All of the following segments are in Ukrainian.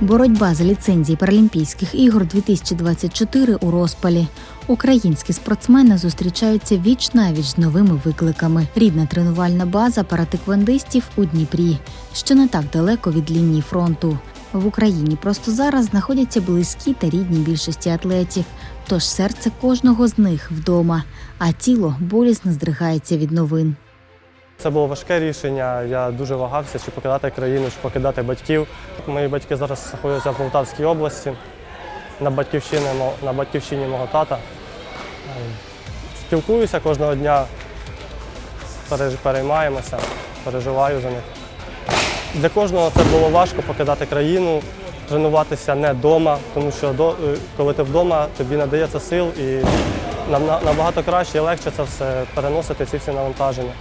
Боротьба за ліцензії Паралімпійських ігор 2024 у розпалі. Українські спортсмени зустрічаються віч навіч з новими викликами. Рідна тренувальна база паратиквандистів у Дніпрі, що не так далеко від лінії фронту. В Україні просто зараз знаходяться близькі та рідні більшості атлетів. Тож серце кожного з них вдома, а тіло болісно здригається від новин. Це було важке рішення. Я дуже вагався, чи покидати країну, чи покидати батьків. Мої батьки зараз знаходяться в Полтавській області, на батьківщині, на батьківщині мого тата. Спілкуюся кожного дня, переймаємося, переживаю за них. Для кожного це було важко покидати країну, тренуватися не вдома, тому що е, коли ти вдома, тобі надається сил і набагато краще і легше це все переносити, ці всі навантаження.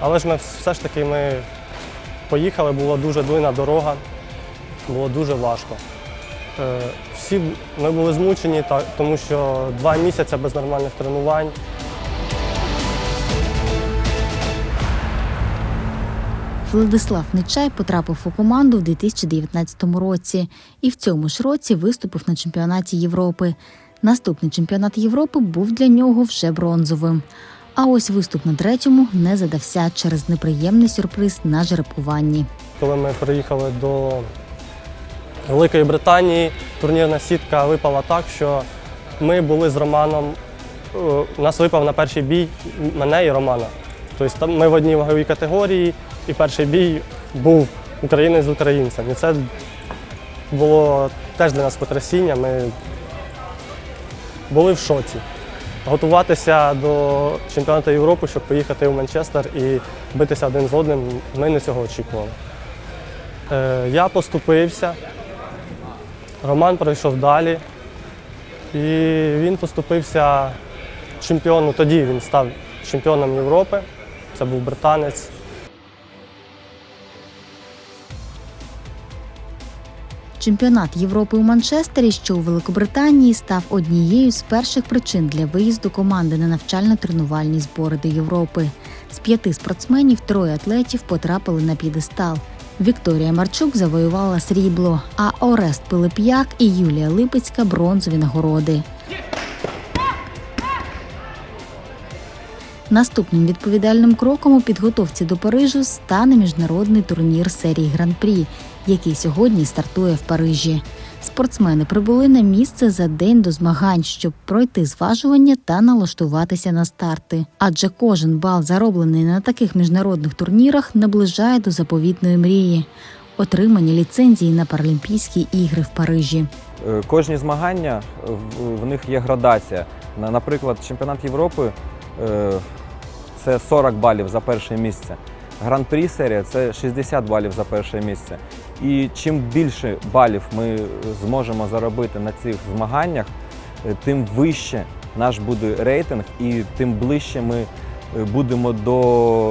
Але ж ми все ж таки ми поїхали, була дуже длинна дорога, було дуже важко. Е, Всі ми були змучені, тому що два місяці без нормальних тренувань. Владислав Нечай потрапив у команду в 2019 році і в цьому ж році виступив на чемпіонаті Європи. Наступний чемпіонат Європи був для нього вже бронзовим. А ось виступ на третьому не задався через неприємний сюрприз на жеребкуванні. Коли ми приїхали до Великої Британії, турнірна сітка випала так, що ми були з Романом. е, нас випав на перший бій мене і Романа. Тобто ми в одній ваговій категорії, і перший бій був українець з українцем. І це було теж для нас потрясіння. Ми були в шоці. Готуватися до чемпіонату Європи, щоб поїхати в Манчестер і битися один з одним, ми не цього очікували. Е, Я поступився, Роман пройшов далі, і він поступився чемпіону. Тоді він став чемпіоном Європи. Це був британець. Чемпіонат Європи у Манчестері, що у Великобританії, став однією з перших причин для виїзду команди на навчально-тренувальні збори до Європи. З п'яти спортсменів троє атлетів потрапили на п'єдестал. Вікторія Марчук завоювала срібло, а Орест Пилип'як і Юлія Липецька бронзові нагороди. Наступним відповідальним кроком у підготовці до Парижу стане міжнародний турнір серії Гран-прі, який сьогодні стартує в Парижі. Спортсмени прибули на місце за день до змагань, щоб пройти зважування та налаштуватися на старти. Адже кожен бал, зароблений на таких міжнародних турнірах, наближає до заповітної мрії отримання ліцензії на Паралімпійські ігри в Парижі. Е, Кожні змагання в- них є градація. На- Наприклад, чемпіонат Європи це 40 балів за перше місце. Гран-прі серія це 60 балів за перше місце. І чим більше балів ми зможемо заробити на цих змаганнях, е, тим вище наш буде рейтинг і тим ближче ми е, будемо до,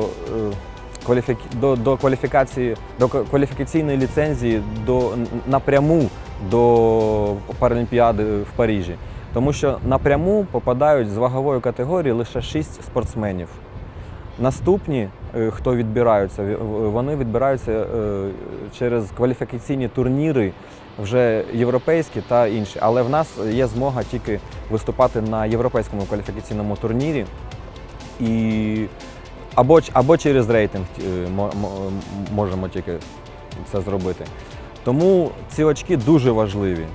е, до, до кваліфікації, до кваліфікаційної ліцензії до, напряму до Паралімпіади в Парижі. Тому що напряму попадають з вагової категорії лише 6 спортсменів. Наступні, е, хто відбираються, вони відбираються е, через кваліфікаційні турніри, вже європейські та інші. Але в нас є змога тільки виступати на європейському кваліфікаційному турнірі і або, або через рейтинг е, мо- мо- можемо тільки це зробити. Тому ці очки дуже важливі.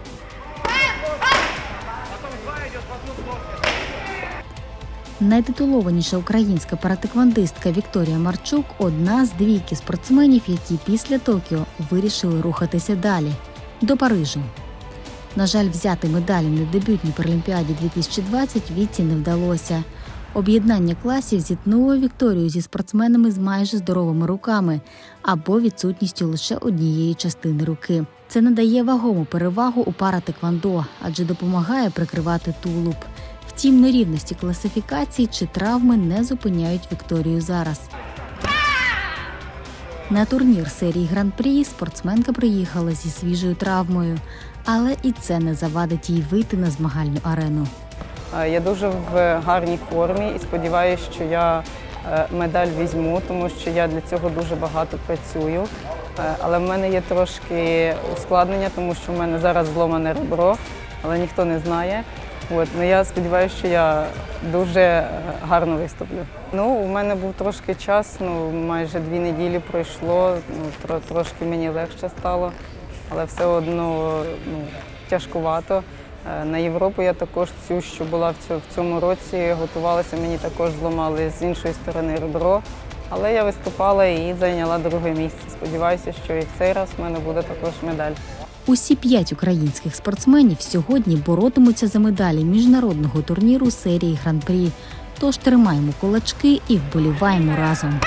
Найтитулованіша українська паратиквандистка Вікторія Марчук одна з двійки спортсменів, які після Токіо вирішили рухатися далі до Парижу. На жаль, взяти медалі на дебютній Паралімпіаді 2020 віці не вдалося. Об'єднання класів зіткнуло Вікторію зі спортсменами з майже здоровими руками або відсутністю лише однієї частини руки. Це надає вагому перевагу у паратеквандо, адже допомагає прикривати тулуб. Втім, нерівності класифікації чи травми не зупиняють Вікторію зараз. На турнір серії Гран-прі спортсменка приїхала зі свіжою травмою, але і це не завадить їй вийти на змагальну арену. Е, Я дуже в гарній формі і сподіваюся, що я е, медаль візьму, тому що я для цього дуже багато працюю. Е, Але в мене є трошки ускладнення, тому що в мене зараз зломане ребро, але ніхто не знає. От, ну я сподіваюся, що я дуже гарно виступлю. Ну, у мене був трошки час, ну майже дві неділі пройшло, ну, тро, трошки мені легше стало, але все одно ну, тяжкувато. Е, На Європу я також цю, що була в цьому, році, готувалася, мені також зламали з іншої сторони ребро. Але я виступала і зайняла друге місце. Сподіваюся, що і в цей раз в мене буде також медаль. Усі п'ять українських спортсменів сьогодні боротимуться за медалі міжнародного турніру серії Гран-прі. Тож тримаємо кулачки і вболіваємо разом.